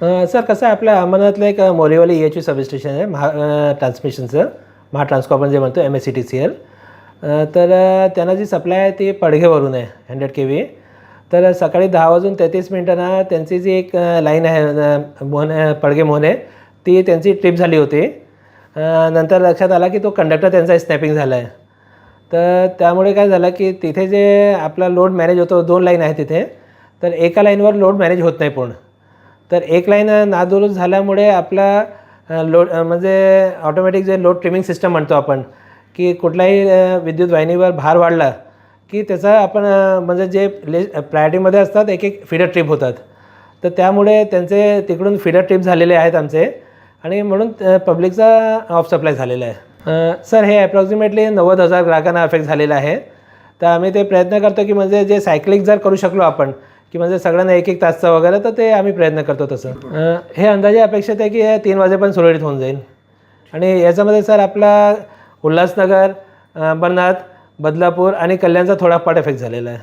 Sir कसं आहे आपल्या अहमदनगरला एक मोरीवाली E H U substation station आहे महा ट्रान्समिशनचं महा ट्रान्सकॉर्पर जे म्हणतो M S E T C L तर त्यांना जी सप्लाय आहे ती पडघेवरून आहे हंड्रेड के व्ही तर सकाळी दहा वाजून तेहतीस मिनिटांना त्यांची जी एक लाईन आहे मोहन मोहने पडघे मोहने ती त्यांची ट्रिप झाली होती. नंतर लक्षात आला की तो कंडक्टर त्यांचा स्नॅपिंग झाला आहे तर त्यामुळे काय झालं की तिथे जे आपला लोड मॅनेज होतो दोन लाईन आहे तिथे. तर एका लाईनवर लोड मॅनेज होत नाही पूर्ण. तर एक लाईन नादुरुस्त झाल्यामुळे आपला लोड म्हणजे ऑटोमॅटिक जे लोड ट्रिमिंग सिस्टम म्हणतो आपण की कुठल्याही विद्युत वाहिनीवर भार वाढला की त्याचा आपण म्हणजे जे ले प्रायोरिटीमध्ये असतात एक एक फिडर ट्रिप होतात. तर त्यामुळे त्यांचे तिकडून फिडर ट्रिप झालेले आहेत आमचे आणि म्हणून पब्लिकचा ऑफ सप्लाय झालेला आहे. सर हे अप्रॉक्सिमेटली नव्वद हजार ग्राहकांना अफेक्ट झालेलं आहे. तर आम्ही ते प्रयत्न करतो की म्हणजे जे सायकलिंग जर करू शकलो आपण की म्हणजे सगळ्यांना एक एक तासचा वगैरे तर ते आम्ही प्रयत्न करतो तसं. हे अंदाजे अपेक्षित आहे की हे तीन वाजेपर्यंत सुरळीत होऊन जाईल. आणि याच्यामध्ये सर आपला उल्हासनगर अंबरनाथ बदलापूर आणि कल्याणचा थोडा पार्ट इफेक्ट झालेला आहे.